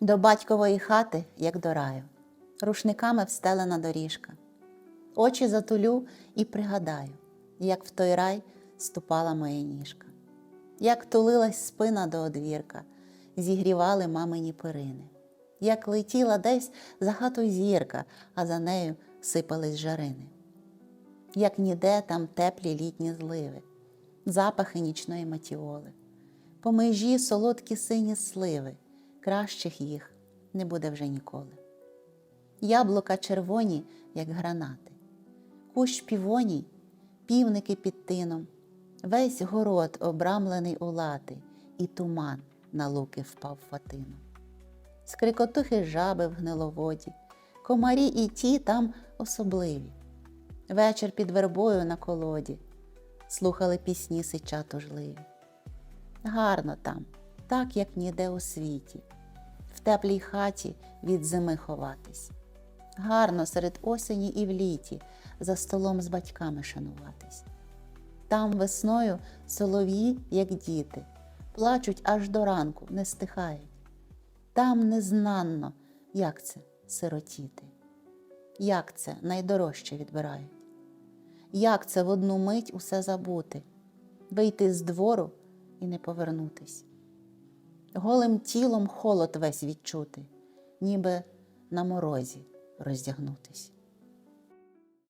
До батькової хати, як до раю, рушниками встелена доріжка. Очі затулю і пригадаю, як в той рай ступала моя ніжка, як тулилась спина до одвірка, зігрівали мамині перини, як летіла десь за хатою зірка, а за нею сипались жарини, як ніде там теплі літні зливи, запахи нічної матіоли, по межі солодкі сині сливи, кращих їх не буде вже ніколи. Яблука червоні, як гранати, кущ півоній, півники під тином, весь город обрамлений у лати, і туман на луки впав фатином. Скрикотухи жаби в гниловоді, комарі і ті там особливі. Вечір під вербою на колоді слухали пісні сича тужливі. Гарно там, так як ніде у світі, в теплій хаті від зими ховатись. Гарно серед осені і в літі за столом з батьками шануватись. Там весною солов'ї, як діти, плачуть аж до ранку, не стихають. Там незнанно, як це сиротіти, як це найдорожче відбирають, як це в одну мить усе забути, вийти з двору і не повернутись, голим тілом холод весь відчути, ніби на морозі роздягнутись.